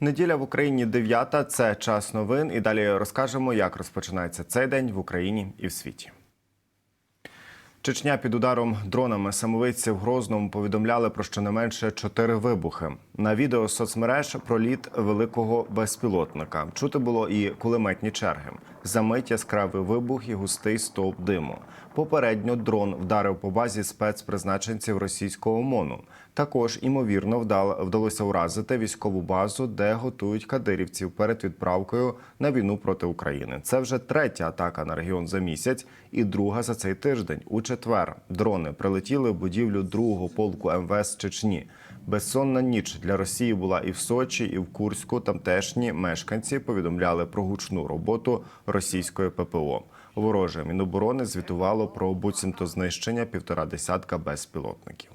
Неділя в Україні 9 – це час новин. І далі розкажемо, як розпочинається цей день в Україні і в світі. Чечня під ударом дронами самовидці в Грозному повідомляли про щонайменше чотири вибухи. На відео соцмереж про літ великого безпілотника. Чути було і кулеметні черги. Замить яскравий вибух і густий стовп диму. Попередньо дрон вдарив по базі спецпризначенців російського МОНу. Також імовірно вдал- вдалося уразити військову базу, де готують кадирівців перед відправкою на війну проти України. Це вже третя атака на регіон за місяць і друга за цей тиждень. У четвер дрони прилетіли в будівлю другого полку МВС Чечні. Безсонна ніч для Росії була і в Сочі, і в Курську. Тамтешні мешканці повідомляли про гучну роботу російської ППО. Вороже Міноборони звітувало про буцімто знищення півтора десятка безпілотників.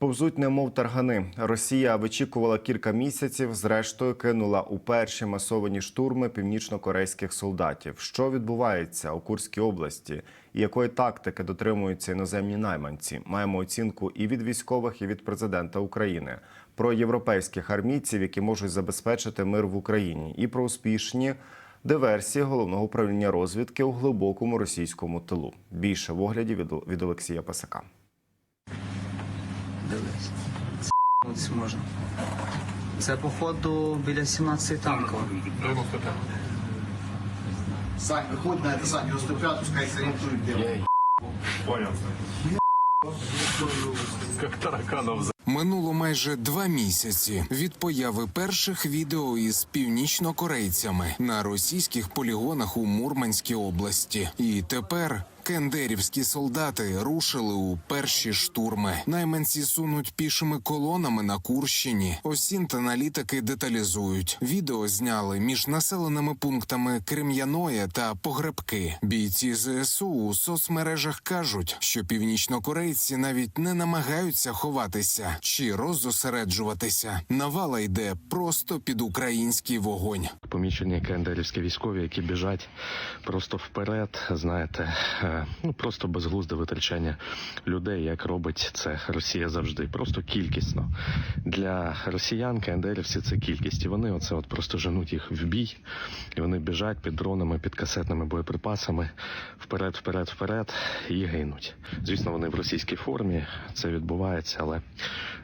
Повзуть немов таргани. Росія вичікувала кілька місяців. Зрештою кинула у перші масовані штурми північно-корейських солдатів. Що відбувається у Курській області і якої тактики дотримуються іноземні найманці? Маємо оцінку і від військових, і від президента України про європейських армійців, які можуть забезпечити мир в Україні, і про успішні. Диверсії головного управління розвідки у глибокому російському тилу. Більше в огляді від, Олексія Пасака. Дивись. Це ось можна. Це, походу, біля 17 танків. Сань, выходит на это, Сань, 95, пускай сориентует дело. Минуло майже два місяці від появи перших відео із північнокорейцями на російських полігонах у Мурманській області. І тепер кендерівські солдати рушили у перші штурми. Найманці сунуть пішими колонами на Курщині. Осінт-аналітики деталізують. Відео зняли між населеними пунктами Крем'яноє та Погребки. Бійці ЗСУ у соцмережах кажуть, що північнокорейці навіть не намагаються ховатися чи роззосереджуватися. Навала йде просто під український вогонь. Помічені кендерівські військові, які біжать просто вперед, знаєте, е, ну просто безглузде витрачання людей, як робить це Росія завжди. Просто кількісно для росіян кендерівці це кількість, і вони оце от просто женуть їх в бій, і вони біжать під дронами, під касетними боєприпасами вперед, вперед, вперед і гинуть. Звісно, вони в російській формі. Це відбувається, але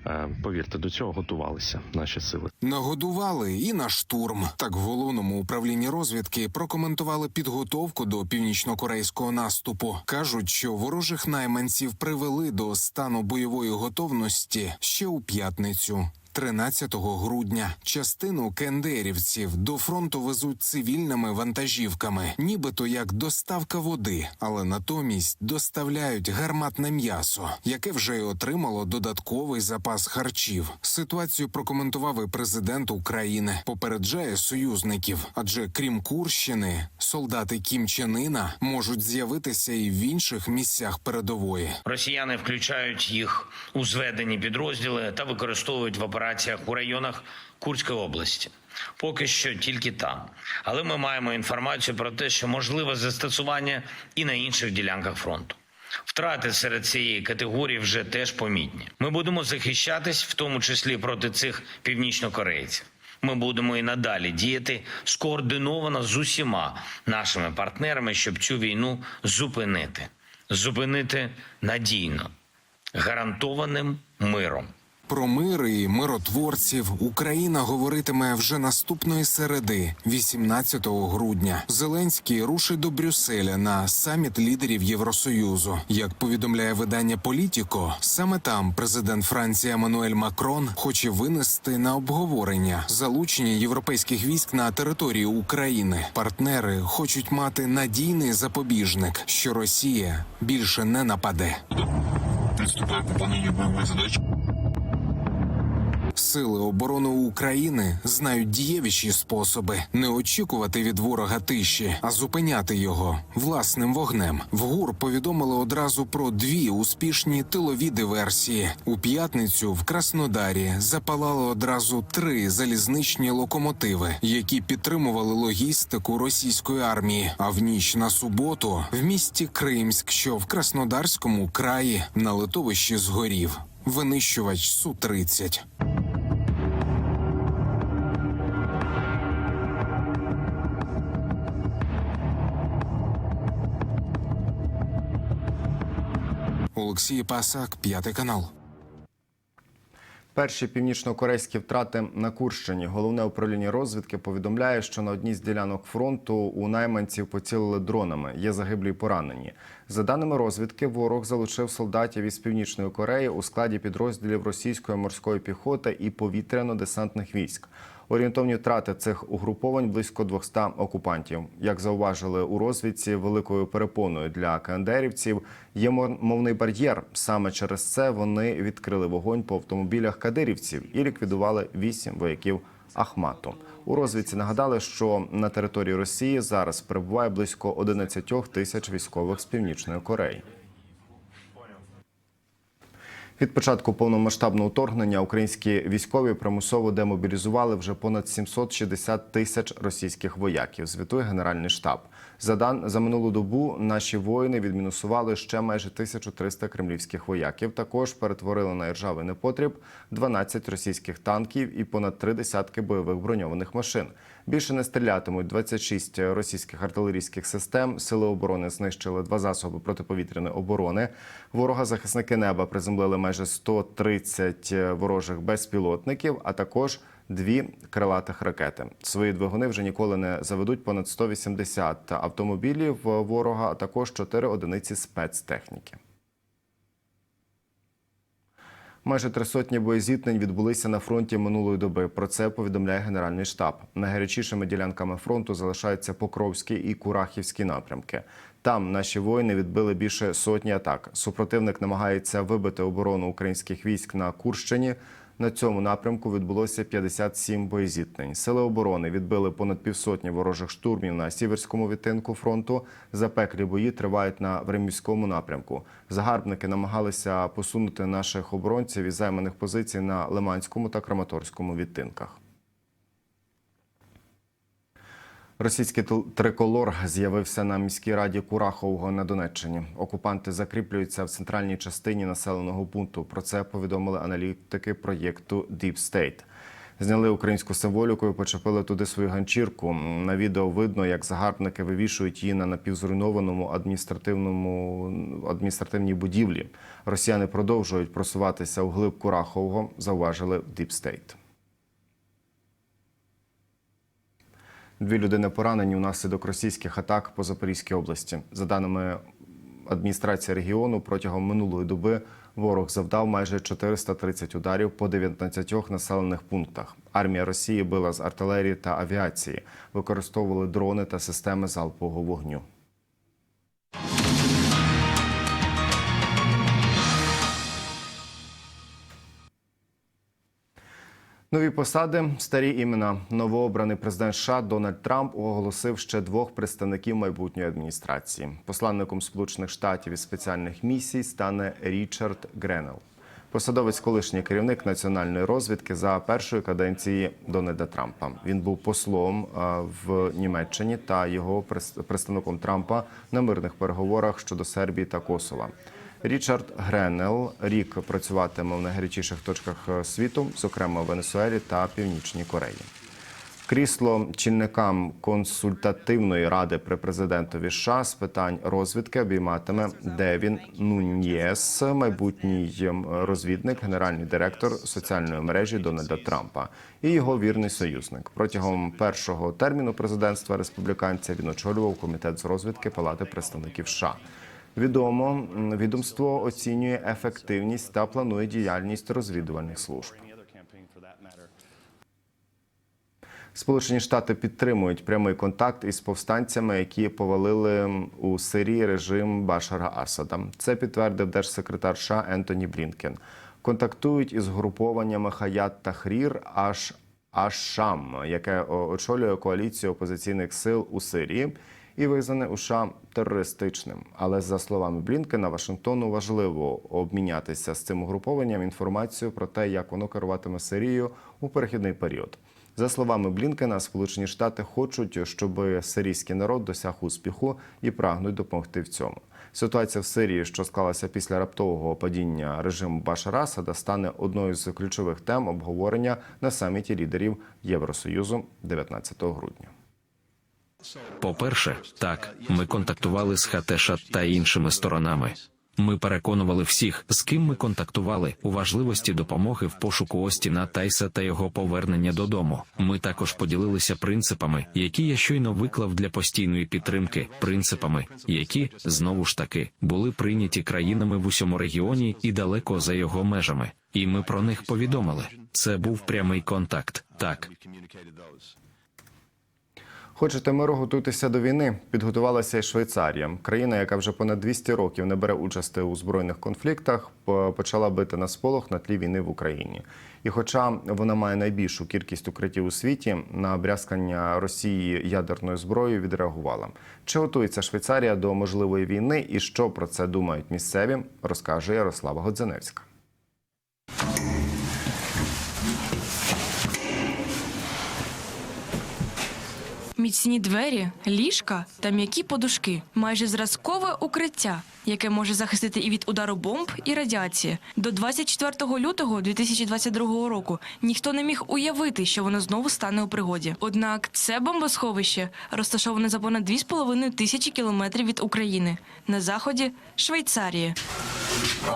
е, повірте, до цього готувалися наші сили. Нагодували і на штурм. Так головному управлінні розвідки прокоментували підготовку до північнокорейського наступу. кажуть, що ворожих найманців привели до стану бойової готовності ще у п'ятницю. 13 грудня частину кендерівців до фронту везуть цивільними вантажівками, нібито як доставка води, але натомість доставляють гарматне м'ясо, яке вже й отримало додатковий запас харчів. Ситуацію прокоментував і президент України. Попереджає союзників, адже крім Курщини, солдати Кім Чен Іна можуть з'явитися і в інших місцях передової. Росіяни включають їх у зведені підрозділи та використовують в операціях у районах Курської області. Поки що тільки там. Але ми маємо інформацію про те, що можливе застосування і на інших ділянках фронту. Втрати серед цієї категорії вже теж помітні. Ми будемо захищатись, в тому числі проти цих північнокорейців. Ми будемо і надалі діяти скоординовано з усіма нашими партнерами, щоб цю війну зупинити, зупинити надійно, гарантованим миром. Про мир і миротворців Україна говоритиме вже наступної середи, 18 грудня. Зеленський рушить до Брюсселя на саміт лідерів Євросоюзу. Як повідомляє видання Політіко, саме там президент Франції Еммануель Макрон хоче винести на обговорення залучення європейських військ на територію України. Партнери хочуть мати надійний запобіжник, що Росія більше не нападе. Выполнению боевой задачи. Сили оборони України знають дієвіші способи не очікувати від ворога тиші, а зупиняти його власним вогнем. В ГУР повідомили одразу про дві успішні тилові диверсії. У п'ятницю в Краснодарі запалали одразу три залізничні локомотиви, які підтримували логістику російської армії. А в ніч на суботу в місті Кримськ, що в Краснодарському краї на литовищі згорів винищувач су 30 Олексій Пасак, п'ятий канал. Перші північно-корейські втрати на Курщині. Головне управління розвідки повідомляє, що на одній з ділянок фронту у найманців поцілили дронами. Є загиблі й поранені. За даними розвідки, ворог залучив солдатів із північної Кореї у складі підрозділів російської морської піхоти і повітряно-десантних військ. Орієнтовні втрати цих угруповань близько 200 окупантів. Як зауважили у розвідці, великою перепоною для кандерівців є мовний бар'єр. Саме через це вони відкрили вогонь по автомобілях кадирівців і ліквідували вісім вояків Ахмату. У розвідці нагадали, що на території Росії зараз перебуває близько 11 тисяч військових з північної Кореї. Від початку повномасштабного вторгнення українські військові примусово демобілізували вже понад 760 тисяч російських вояків. Звітує Генеральний штаб. За дан за минулу добу наші воїни відмінусували ще майже 1300 кремлівських вояків. Також перетворили на іржавий непотріб 12 російських танків і понад три десятки бойових броньованих машин. Більше не стрілятимуть 26 російських артилерійських систем. Сили оборони знищили два засоби протиповітряної оборони. Ворога захисники неба приземлили майже 130 ворожих безпілотників, а також дві крилатих ракети. Свої двигуни вже ніколи не заведуть понад 180 автомобілів ворога, а також 4 одиниці спецтехніки. Майже три сотні боєзіткнень відбулися на фронті минулої доби. Про це повідомляє Генеральний штаб. Найгарячішими ділянками фронту залишаються Покровський і Курахівські напрямки. Там наші воїни відбили більше сотні атак. Супротивник намагається вибити оборону українських військ на Курщині. На цьому напрямку відбулося 57 боєзіткнень. Сили оборони відбили понад півсотні ворожих штурмів на сіверському відтинку фронту. Запеклі бої тривають на Времівському напрямку. Загарбники намагалися посунути наших оборонців із займаних позицій на Лиманському та Краматорському відтинках. Російський триколор з'явився на міській раді Курахового на Донеччині. Окупанти закріплюються в центральній частині населеного пункту. Про це повідомили аналітики проєкту Deep State. Зняли українську символіку і почепили туди свою ганчірку. На відео видно, як загарбники вивішують її на напівзруйнованому адміністративному адміністративній будівлі. Росіяни продовжують просуватися у глиб Курахового, зауважили в Deep State. Дві людини поранені внаслідок російських атак по Запорізькій області. За даними адміністрації регіону, протягом минулої доби ворог завдав майже 430 ударів по 19 населених пунктах. Армія Росії била з артилерії та авіації, використовували дрони та системи залпового вогню. Нові посади, старі імена. Новообраний президент США Дональд Трамп оголосив ще двох представників майбутньої адміністрації. Посланником Сполучених Штатів із спеціальних місій стане Річард Гренел. Посадовець, колишній керівник національної розвідки за першої каденції Дональда Трампа. Він був послом в Німеччині та його представником Трампа на мирних переговорах щодо Сербії та Косова. Річард Гренел рік працюватиме в найгарячіших точках е, світу, зокрема в Венесуелі та Північній Кореї. Крісло чільникам консультативної ради при президентові США з питань розвідки обійматиме Девін Нуньєс, майбутній ем, розвідник, генеральний директор соціальної мережі Дональда Трампа і його вірний союзник. Протягом першого терміну президентства республіканця він очолював комітет з розвідки Палати представників США. Відомо відомство оцінює ефективність та планує діяльність розвідувальних служб. Сполучені Штати підтримують прямий контакт із повстанцями, які повалили у Сирії режим Башара Асада. Це підтвердив держсекретар США Ентоні Блінкен. контактують із групованнями Хаят Тахрір аж Ашам, яке очолює коаліцію опозиційних сил у Сирії і визнане у США терористичним. Але за словами Блінкена, Вашингтону важливо обмінятися з цим угрупованням інформацією про те, як воно керуватиме Сирією у перехідний період. За словами Блінкена, Сполучені Штати хочуть, щоб сирійський народ досяг успіху і прагнуть допомогти в цьому. Ситуація в Сирії, що склалася після раптового падіння режиму Башара Асада, стане одною з ключових тем обговорення на саміті лідерів Євросоюзу 19 грудня. По-перше, так, ми контактували з Хатеша та іншими сторонами. Ми переконували всіх, з ким ми контактували, у важливості допомоги в пошуку Остіна Тайса та його повернення додому. Ми також поділилися принципами, які я щойно виклав для постійної підтримки, принципами, які знову ж таки були прийняті країнами в усьому регіоні і далеко за його межами. І ми про них повідомили. Це був прямий контакт. Так, Хочете миру, готуйтеся до війни. Підготувалася і Швейцарія. Країна, яка вже понад 200 років не бере участі у збройних конфліктах, почала бити на сполох на тлі війни в Україні. І хоча вона має найбільшу кількість укриттів у світі, на брязкання Росії ядерною зброєю відреагувала. Чи готується Швейцарія до можливої війни і що про це думають місцеві, розкаже Ярослава Годзаневська. Міцні двері, ліжка та м'які подушки майже зразкове укриття, яке може захистити і від удару бомб і радіації. До 24 лютого 2022 року ніхто не міг уявити, що воно знову стане у пригоді. Однак це бомбосховище розташоване за понад 2,5 тисячі кілометрів від України на заході Швейцарії.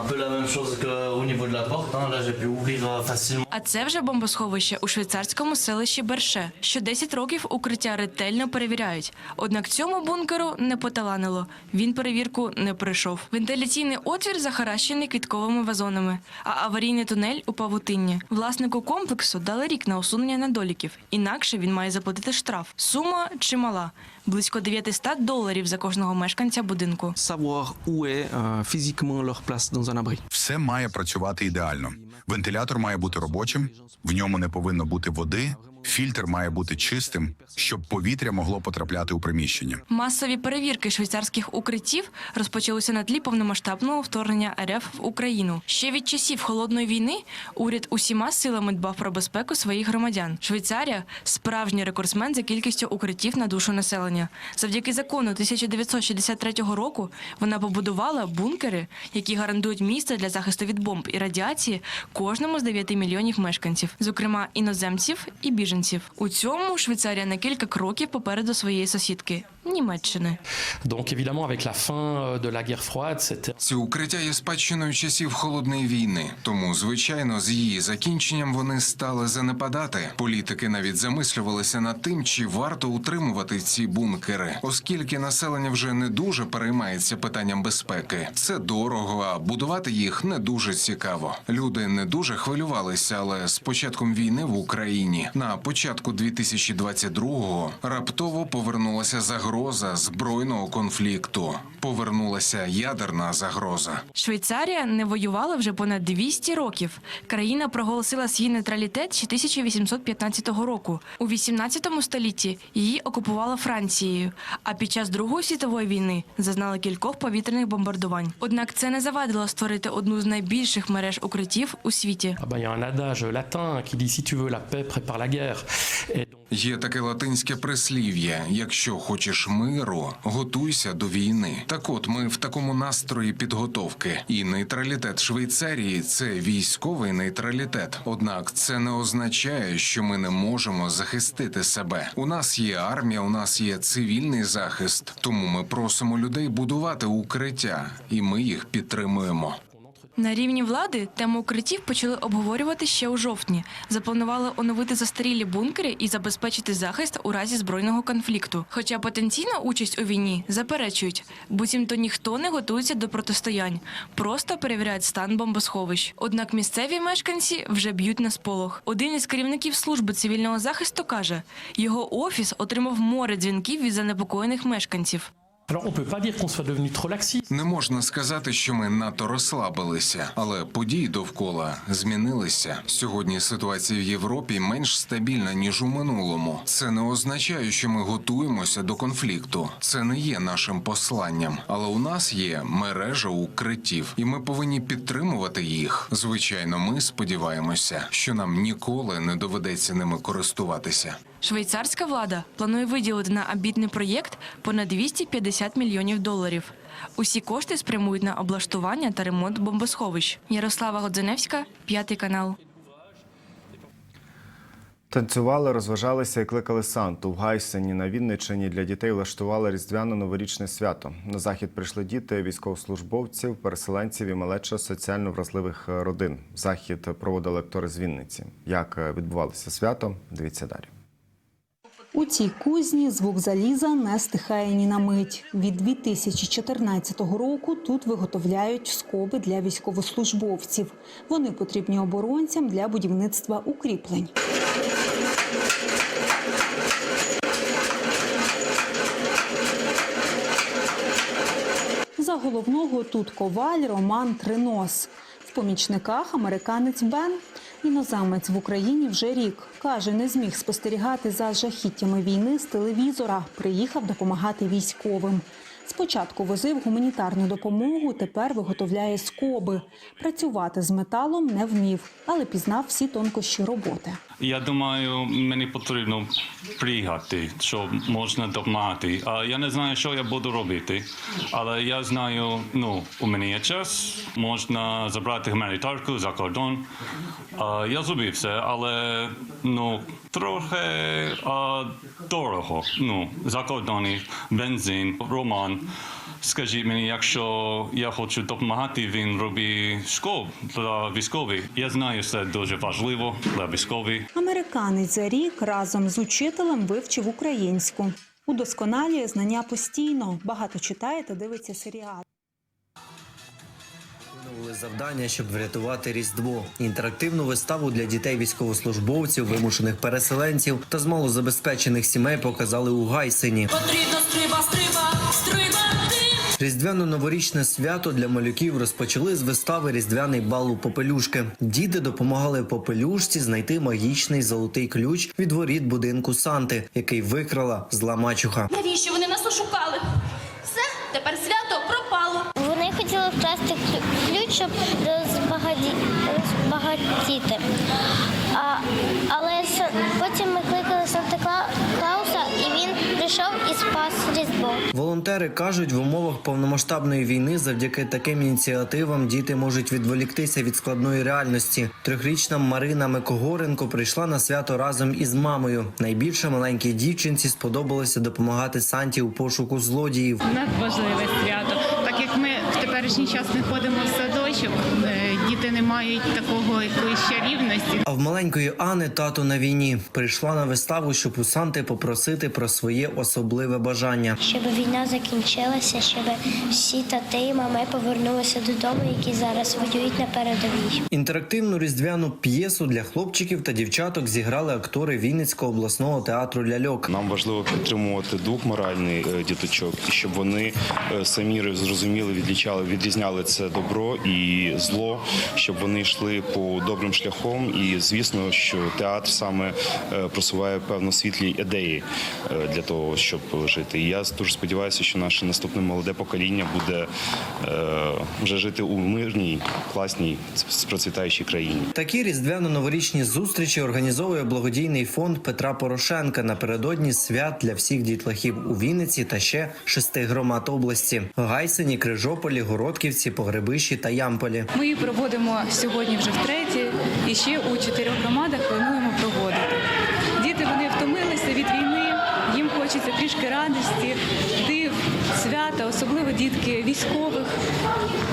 Un peu la même chose qu'au niveau de la porte. hein. Là, j'ai pu ouvrir euh, facilement. А це вже бомбосховище у швейцарському селищі Берше. Що 10 років укриття ретельно перевіряють. Однак цьому бункеру не поталанило. Він перевірку не пройшов. Вентиляційний отвір захаращений квітковими вазонами, а аварійний тунель у павутинні. Власнику комплексу дали рік на усунення недоліків. Інакше він має заплатити штраф. Сума чимала близько 900 доларів за кожного мешканця будинку. savoir où est euh, physiquement leur place dans un. Все має працювати ідеально. Вентилятор має бути робочим, в ньому не повинно бути води. Фільтр має бути чистим, щоб повітря могло потрапляти у приміщення. Масові перевірки швейцарських укриттів розпочалися на тлі повномасштабного вторгнення РФ в Україну. Ще від часів холодної війни уряд усіма силами дбав про безпеку своїх громадян. Швейцарія справжній рекордсмен за кількістю укриттів на душу населення. Завдяки закону 1963 року вона побудувала бункери, які гарантують місце для захисту від бомб і радіації кожному з 9 мільйонів мешканців, зокрема іноземців і біженців. У цьому Швейцарія на кілька кроків попереду своєї сусідки Німеччини. Donc, évidemment, avec la fin euh, de la guerre froide, c'était Ці укриття є спадщиною часів холодної війни. Тому, звичайно, з її закінченням вони стали занепадати. Політики навіть замислювалися над тим, чи варто утримувати ці бункери, оскільки населення вже не дуже переймається питанням безпеки. Це дорого, а будувати їх не дуже цікаво. Люди не дуже хвилювалися, але з початком війни в Україні на початку 2022-го раптово повернулася загроза збройного конфлікту. Повернулася ядерна загроза. Швейцарія не воювала вже понад 200 років. Країна проголосила свій нейтралітет ще 1815 року. У 18 столітті її окупувала Францією, а під час Другої світової війни зазнала кількох повітряних бомбардувань. Однак це не завадило створити одну з найбільших мереж укриттів у світі. ah Є таке латинське прислів'я: якщо хочеш миру, готуйся до війни. Так от ми в такому настрої підготовки. І нейтралітет Швейцарії це військовий нейтралітет. Однак це не означає, що ми не можемо захистити себе. У нас є армія, у нас є цивільний захист. Тому ми просимо людей будувати укриття, і ми їх підтримуємо. На рівні влади тему укриттів почали обговорювати ще у жовтні. Запланували оновити застарілі бункери і забезпечити захист у разі збройного конфлікту. Хоча потенційна участь у війні заперечують, буцімто ніхто не готується до протистоянь, просто перевіряють стан бомбосховищ. Однак місцеві мешканці вже б'ють на сполох. Один із керівників служби цивільного захисту каже, його офіс отримав море дзвінків від занепокоєних мешканців. Не можна сказати, що ми надто розслабилися, але події довкола змінилися. Сьогодні ситуація в Європі менш стабільна ніж у минулому. Це не означає, що ми готуємося до конфлікту. Це не є нашим посланням, але у нас є мережа укриттів, і ми повинні підтримувати їх. Звичайно, ми сподіваємося, що нам ніколи не доведеться ними користуватися. Швейцарська влада планує виділити на амбітний проєкт понад 250 мільйонів доларів. Усі кошти спрямують на облаштування та ремонт бомбосховищ. Ярослава Годзеневська, п'ятий канал. Танцювали, розважалися і кликали Санту. В Гайсені на Вінниччині для дітей влаштували різдвяно-новорічне свято. На захід прийшли діти військовослужбовців, переселенців і малеча соціально вразливих родин. Захід проводили актори з Вінниці. Як відбувалося свято? Дивіться далі. У цій кузні звук заліза не стихає ні на мить. Від 2014 року тут виготовляють скоби для військовослужбовців. Вони потрібні оборонцям для будівництва укріплень. За головного тут коваль Роман Тринос. В помічниках американець Бен. Іноземець в Україні вже рік. Каже, не зміг спостерігати за жахіттями війни з телевізора. Приїхав допомагати військовим. Спочатку возив гуманітарну допомогу, тепер виготовляє скоби. Працювати з металом не вмів, але пізнав всі тонкощі роботи. Я думаю, мені потрібно приїхати, щоб можна допомагати. А я не знаю, що я буду робити, але я знаю, ну, у мене є час, можна забрати гуманітарку за кордон. А, я зробив все, але ну, трохи а, дорого. Ну, за кордони, бензин, роман. Скажіть мені, якщо я хочу допомагати, він робить школ для військових. Я знаю, це дуже важливо для військових. Американець за рік разом з учителем вивчив українську. Удосконалює знання постійно, багато читає та дивиться серіали. Виконували завдання, щоб врятувати Різдво, інтерактивну виставу для дітей військовослужбовців, вимушених переселенців та з малозабезпечених сімей показали у Гайсині. Потрібно стриба, стриба, стрибати. Різдвяно-новорічне свято для малюків розпочали з вистави Різдвяний бал у попелюшки. Діти допомагали попелюшці знайти магічний золотий ключ від воріт будинку Санти, який викрала зла мачуха. Навіщо вони нас ошукали? Все, тепер свято пропало. Вони хотіли вкрасти ключ, щоб розбагатіти. А, але потім ми кликали Санта Кла- Клауса, і він прийшов і спас Різдво. Волонтери кажуть, в умовах повномасштабної війни завдяки таким ініціативам діти можуть відволіктися від складної реальності. Трьохрічна Марина Микогоренко прийшла на свято разом із мамою. Найбільше маленькій дівчинці сподобалося допомагати Санті у пошуку злодіїв. надважливе свято. Так як ми в теперішній час не ходимо в садочок, е, діти не мають такого якоїсь чарівності. А в маленької Ани тато на війні прийшла на виставу, щоб у Санти попросити про своє особливе бажання. Щоб війна закінчилася, щоб всі тати і мами повернулися додому, які зараз воюють на передовій. Інтерактивну різдвяну п'єсу для хлопчиків та дівчаток зіграли актори Вінницького обласного театру ляльок. Нам важливо підтримувати дух моральний е, діточок, і щоб вони е, самі зрозуміли, відлічали, відрізняли це добро і зло, щоб вони йшли по добрим шляхом. І звісно, що театр саме е, просуває певно світлі ідеї е, для того, щоб жити. І я дуже сподіваюся, що наше наступне молоде покоління буде е, вже жити у мирній, класній, процвітаючій країні. Такі різдвяно-новорічні зустрічі організовує благодійний фонд Петра Порошенка напередодні свят для всіх дітлахів у Вінниці та ще шести громад області: Гайсині, Крижополі, Городківці, Погребищі та Ямполі. Ми її проводимо сьогодні вже втретє, і ще у чотирьох громадах плануємо проводити. Діти вони втомилися від війни, їм хочеться трішки радості, див, свята, особливо дітки військових,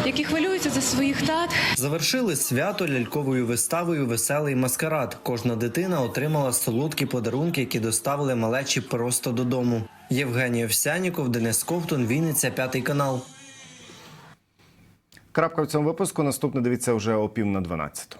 які хвилюються за своїх тат. Завершили свято ляльковою виставою Веселий маскарад. Кожна дитина отримала солодкі подарунки, які доставили малечі просто додому. Євгеній Овсяніков, Денис Ковтун, Вінниця, п'ятий канал. Крапка в цьому випуску. Наступне дивіться вже о пів на 12.